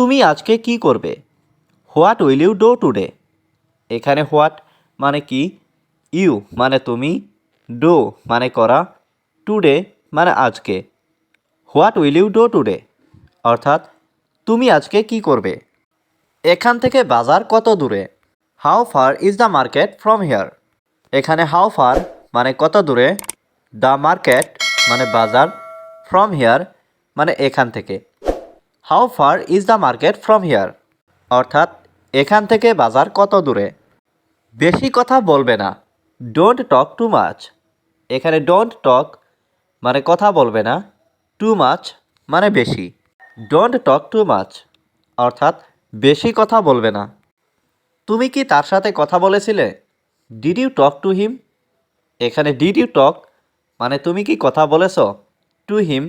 তুমি আজকে কি করবে? What will you do today এখানে হোয়াট মানে কি? ইউ মানে তুমি। ডো মানে করা। টুডে মানে আজকে। What will you do today অর্থাৎ, তুমি আজকে কি করবে? এখান থেকে বাজার কত দূরে? How far is the market from here এখানে হাউ ফার মানে কত দূরে? দ্য মার্কেট মানে বাজার। ফ্রম হিয়ার মানে এখান থেকে। How far is the market from here অর্থাৎ, এখান থেকে বাজার কত দূরে? বেশি কথা বলবে না। ডোন্ট টক টু মাচ এখানে ডোন্ট টক মানে কথা বলবে না। টু মাচ মানে বেশি। ডোন্ট টক টু মাচ অর্থাৎ, বেশি কথা বলবে না। তুমি কি তার সাথে কথা বলেছিলে? Did you talk to him এখানে ডিড ইউ টক মানে তুমি কি কথা বলেছ? টু হিম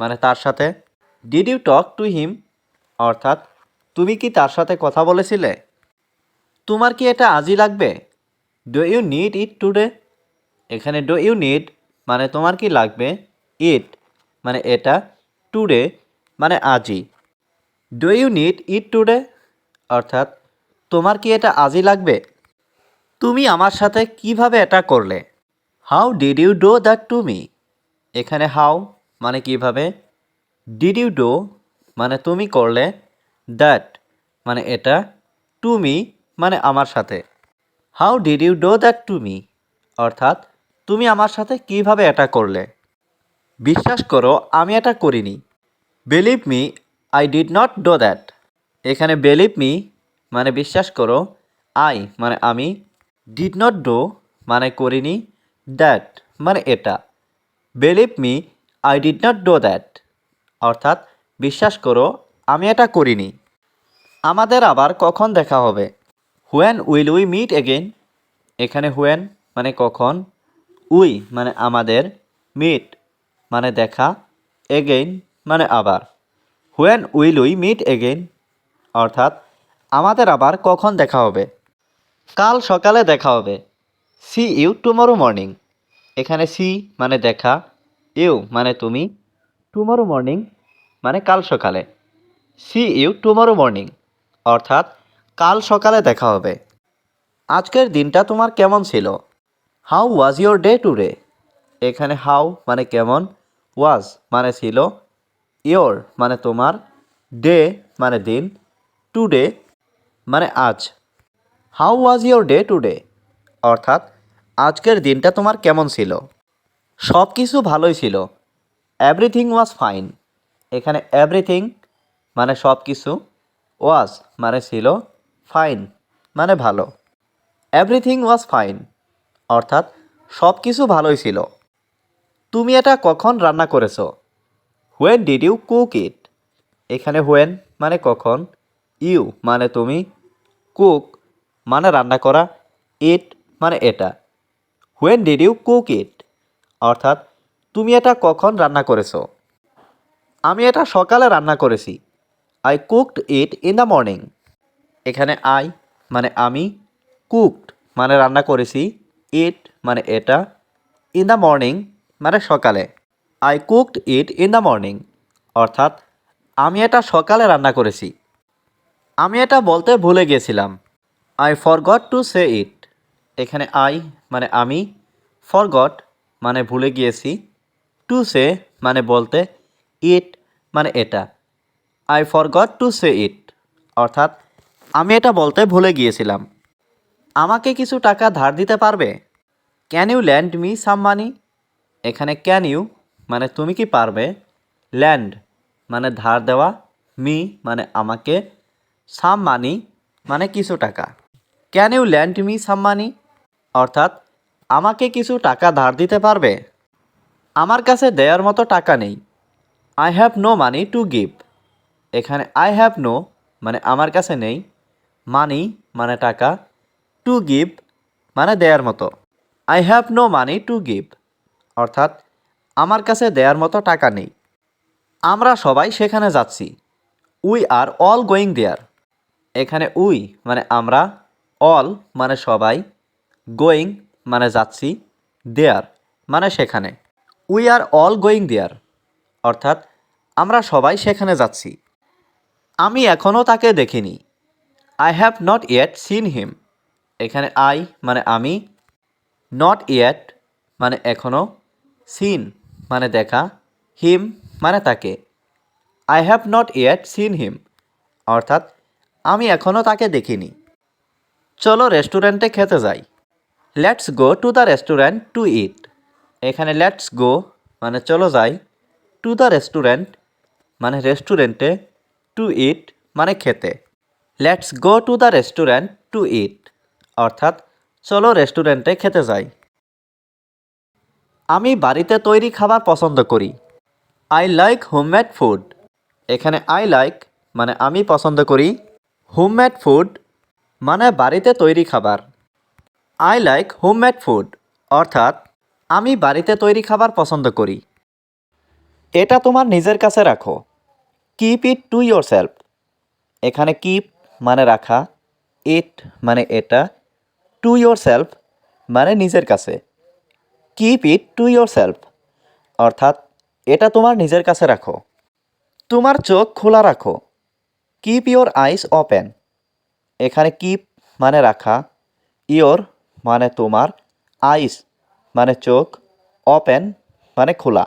মানে তার সাথে। Did you talk to him অর্থাৎ, তুমি কি তার সাথে কথা বলেছিলে? তোমার কি এটা আজই লাগবে? Do you need it today এখানে ডো ইউ নিড মানে তোমার কি লাগবে? ইট মানে এটা টুডে মানে আজই do you need it today অর্থাৎ, তোমার কি এটা আজই লাগবে? তুমি আমার সাথে কীভাবে এটা করলে? How did you do that to me এখানে হাউ মানে কীভাবে? ডিড ইউ ডো মানে তুমি করলে দ্যাট মানে এটা টু মি মানে আমার সাথে। How did you do that to me অর্থাৎ, তুমি আমার সাথে কীভাবে এটা করলে? বিশ্বাস করো, আমি এটা করিনি। Believe me I did not do that এখানে বিলিভ মি মানে বিশ্বাস করো আই মানে আমি ডিড নট ডো মানে করিনি দ্যাট মানে এটা। Believe me I did not do that অর্থাৎ বিশ্বাস করো, আমি এটা করিনি। আমাদের আবার কখন দেখা হবে? When will we meet again এখানে হোয়েন মানে কখন? উই মানে আমাদের মিট মানে দেখা এগেইন মানে আবার। When will we meet again অর্থাৎ আমাদের আবার কখন দেখা হবে? কাল সকালে দেখা হবে। সি ইউ টুমরো মর্নিং এখানে সি মানে দেখা ইউ মানে তুমি টুমরো মর্নিং মানে কাল সকালে। সি ইউ টুমরো মর্নিং অর্থাৎ কাল সকালে দেখা হবে। আজকের দিনটা তোমার কেমন ছিল? How was your day today এখানে হাউ মানে কেমন? ওয়াজ মানে ছিল ইয়োর মানে তোমার। ডে মানে দিন। টুডে মানে আজ। How was your day today অর্থাৎ আজকের দিনটা তোমার কেমন ছিল? সব কিছু ভালোই ছিল। এভরিথিং ওয়াজ ফাইন এখানে এভরিথিং মানে সব কিছু ওয়াজ মানে ছিল ফাইন মানে ভালো। এভরিথিং ওয়াজ ফাইন অর্থাৎ সব কিছু ভালোই ছিল। তুমি এটা কখন রান্না করেছ? When did you cook it এখানে হোয়েন মানে কখন? ইউ মানে তুমি কুক মানে রান্না করা ইট মানে এটা। When did you cook it অর্থাৎ তুমি এটা কখন রান্না করেছ? আমি এটা সকালে রান্না করেছি। I cooked it in the morning এখানে আই মানে আমি কুকড মানে রান্না করেছি। ইট মানে এটা ইন দ্য মর্নিং মানে সকালে। I cooked it in the morning অর্থাৎ আমি এটা সকালে রান্না করেছি। আমি এটা বলতে ভুলে গিয়েছিলাম I forgot to say it এখানে আই মানে আমি ফরগট মানে ভুলে গিয়েছি। টু সে মানে বলতে ইট মানে এটা। I forgot to say it অর্থাৎ, আমি এটা বলতে ভুলে গিয়েছিলাম। আমাকে কিছু টাকা ধার দিতে পারবে? Can you lend me some money এখানে ক্যান ইউ মানে তুমি কি পারবে? ল্যান্ড মানে ধার দেওয়া। মি মানে আমাকে। সাম মানি মানে কিছু টাকা। Can you lend me some money অর্থাৎ, আমাকে কিছু টাকা ধার দিতে পারবে? আমার কাছে দেওয়ার মতো টাকা নেই। I have no money to give এখানে আই হ্যাভ নো মানে আমার কাছে নেই। মানি মানে টাকা। টু গিভ মানে দেয়ার মতো। I have no money to give অর্থাৎ আমার কাছে দেওয়ার মতো টাকা নেই। আমরা সবাই সেখানে যাচ্ছি। We are all going there এখানে উই মানে আমরা অল মানে সবাই গোয়িং মানে যাচ্ছি দেয়ার মানে সেখানে। We are all going there অর্থাৎ, আমরা সবাই সেখানে যাচ্ছি। আমি এখনও তাকে দেখিনি। I have not yet seen him এখানে আই মানে আমি। নট ইয়েট মানে এখনও। সিন মানে দেখা। হিম মানে তাকে। I have not yet seen him অর্থাৎ, আমি এখনও তাকে দেখিনি। চলো রেস্টুরেন্টে খেতে যাই। Let's go to the restaurant to eat এখানে লেটস গো মানে চলো যাই। টু দ্য রেস্টুরেন্ট মানে রেস্টুরেন্টে টু ইট মানে খেতে। Let's go to the restaurant to eat অর্থাৎ, চলো রেস্টুরেন্টে খেতে যাই। আমি বাড়িতে তৈরি খাবার পছন্দ করি। আই লাইক হোমমেড ফুড এখানে আই লাইক মানে আমি পছন্দ করি হোমমেড ফুড মানে বাড়িতে তৈরি খাবার। আই লাইক হোমমেড ফুড অর্থাৎ, আমি বাড়িতে তৈরি খাবার পছন্দ করি। এটা তোমার নিজের কাছে রাখো। Keep it to yourself এখানে কিপ মানে রাখা ইট মানে এটা টু ইয়োর সেলফ মানে নিজের কাছে। Keep it to yourself অর্থাৎ এটা তোমার নিজের কাছে রাখো। তোমার চোখ খোলা রাখো। কিপ ইয়োর আইস ওপেন এখানে কিপ মানে রাখা ইয়োর মানে তোমার আইস মানে চোখ ওপেন মানে খোলা।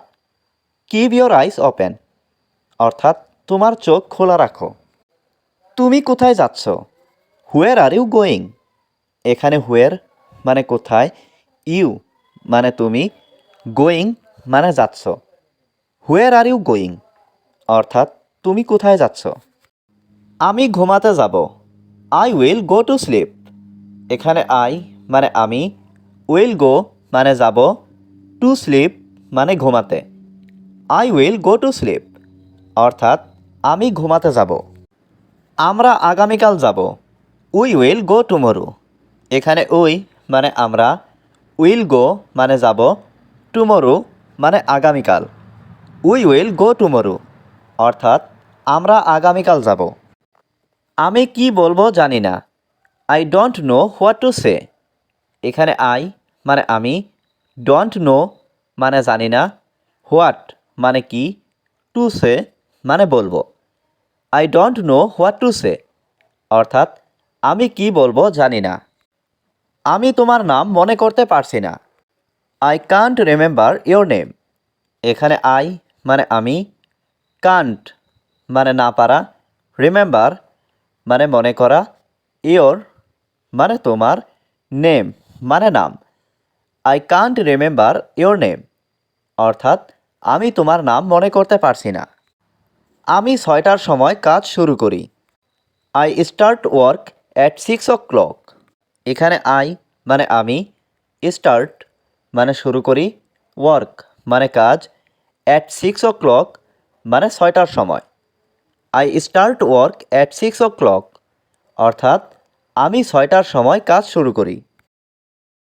কিপ ইয়োর আইস ওপেন অর্থাৎ, তোমার চোখ খোলা রাখো। তুমি কোথায় যাচ্ছ? হুয়ের আর ইউ গোয়িং এখানে হুয়ের মানে কোথায়? ইউ মানে তুমি গোয়িং মানে যাচ্ছ। হুয়ের আর ইউ গোয়িং অর্থাৎ, তুমি কোথায় যাচ্ছ? আমি ঘুমাতে যাব। I will go to sleep এখানে আই মানে আমি উইল গো মানে যাব। টু স্লিপ মানে ঘুমাতে। I will go to sleep অর্থাৎ, আমি ঘুমাতে যাব। আমরা আগামীকাল যাব। উই উইল গো টুমরু এখানে উই মানে আমরা। উইল গো মানে যাব। টুমরু মানে আগামীকাল। উই উইল গো টুমরু অর্থাৎ, আমরা আগামীকাল যাব। আমি কি বলব জানি না। I don't know what to say এখানে আই মানে আমি। ডোন্ট নো মানে জানি না। হোয়াট মানে কি? টু সে মানে বলব। I don't know what to say অর্থাৎ, আমি কি বলব জানি না। আমি তোমার নাম মনে করতে পারছি না। I can't remember your name এখানে আই মানে আমি। কান্ট মানে না পারা। রিমেম্বার মানে মনে করা। ইয়োর মানে তোমার। নেম মানে নাম। I can't remember your name অর্থাৎ আমি তোমার নাম মনে করতে পারছি না। আমি ছয়টার সময় কাজ শুরু করি। I start work at six o'clock এখানে আই মানে আমি স্টার্ট মানে শুরু করি ওয়ার্ক মানে কাজ অ্যাট সিক্স ও ক্লক মানে ছয়টার সময়। I start work at six o'clock অর্থাৎ আমি ছয়টার সময় কাজ শুরু করি।